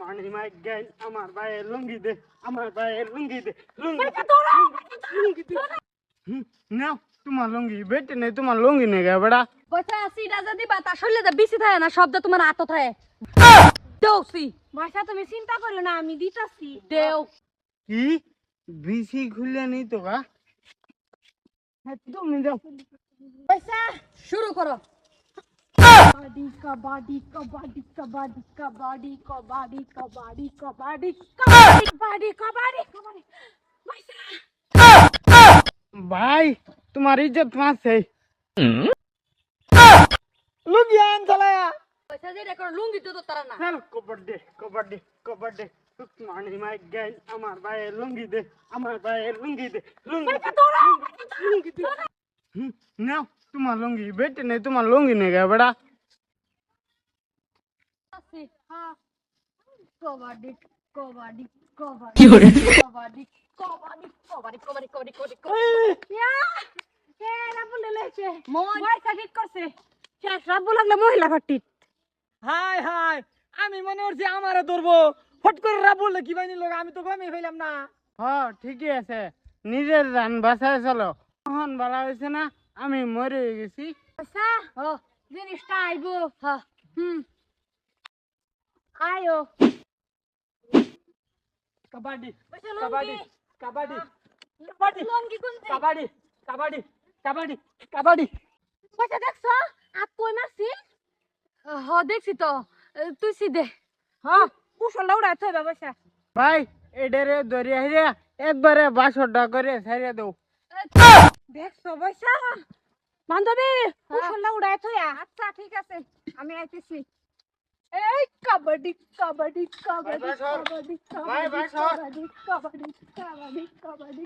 মানে মাই গাই আমার ভাইয়ের লুঙ্গি দে আমার ভাইয়ের লুঙ্গি দে লুঙ্গি দে, লুঙ্গি দে নাও তোমার লুঙ্গি বেটে নেই তোমার লুঙ্গি নেই গা বেড়া। যদি থাকে না শব্দ তোমার আত থাকে। তুমি চিন্তা করো না আমি দিতাছি। দেও কি? বিসি খুললে নেই তো গা। হ্যাঁ, তুমি যাও বর্ষা শুরু করো। কাবাডি কাবাডি কাবাডি কাবাডি কাবাডি কাবাডি কাবাডি কাবাডি কাবাডি কাবাডি কাবাডি বর্ষা ভাই তোমার ইজ্জত মারছে লুঙ্গি আন চালায়া পয়সা যে করো লুঙ্গি তো তারা না চল কবাড্ডি কবাড্ডি কবাড্ডি মানে মাই গাই আমার ভাইয়ের লুঙ্গি দে আমার ভাইয়ের লুঙ্গি দে লুঙ্গি দে, লুঙ্গি দে হুম, নাও তোমার লুঙ্গি বেটে নেই তোমার লুঙ্গি নেই হ্যাঁ কাবাডি কাবাডি কাবাডি কাবাডি কাবাডি কাবাডি রাবুল রাবুল হাই হাই আমি মনে করছি আমারে ধরবো ফট করে রা বললে কি বাইনি লোক আমি তো গমে ফেলাম না হ্যাঁ ঠিকই আছে। নিজের যান বাসায় চলো। তখন বলা হয়েছে না আমি মরে গেছি। জিনিসটা আইবো। হ্যাঁ হুম। આયો Kabadi. Kabadi. Kabadi. Kabadi. Kabadi. Kabadi. Kabadi. Kabadi. કબડ্ડી kabaddi বাচ্চা দেখছ আপ কই মারছি হ দেখছি তো তুই সিধে হ কুশল উড়াইতে হবে বাচ্চা ভাই এডেরে দরিয়া হিরে একবারে বাসরটা করে ছাইরে দাও দেখছ বাচ্চা বান্ধবী কুশল উড়াইতে আচ্ছা ঠিক আছে আমি আইতেছি এই কাবাডি কাবাডি কাবাডি। কাবাডি কাবাডি কাবাডি কাবাডি কাবাডি কাবাডি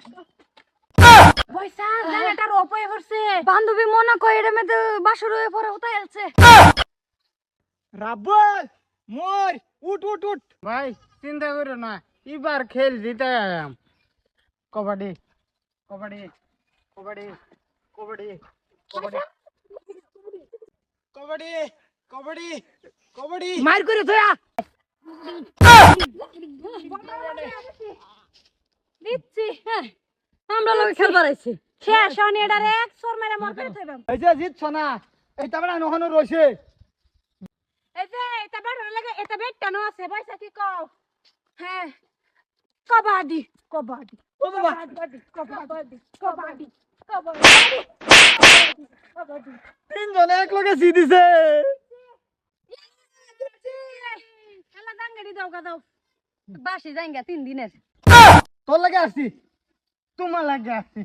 জায়গাটার ওপরে করছে বান্ধবী মনে কয় এটা মেতে বাসর হয়ে পরে হতে আছে রাবল মোর উঠ উঠ উঠ। ভাই চিন্তা করো না এবার খেল জিতে গেলাম। কবাডি কবাডি কবাডি কবাডি কবাডি। কবাডি কবাডি। কবাডি। মার করে দিচ্ছি হ্যাঁ। আমরা লোক খেলবার আইছি শেষ হন এটার এক সর মেরে মর করে থইবাম। এই যে জিতছ না এই তাবড়া নহনো রইছে এই যে এটা বেড় লাগে এটা আছে পয়সা কি কও? হ্যাঁ কবাডি কবাডি কবাডি কবাডি কবাডি কবাডি কবাডি তিনজনে এক লগে জি দিছে খেলা দাঙ্গাড়ি দাও। গা দাও বাসি যাইঙ্গা তিন দিনের। তোর লাগে আসছি। তোমার লাগে আসছি।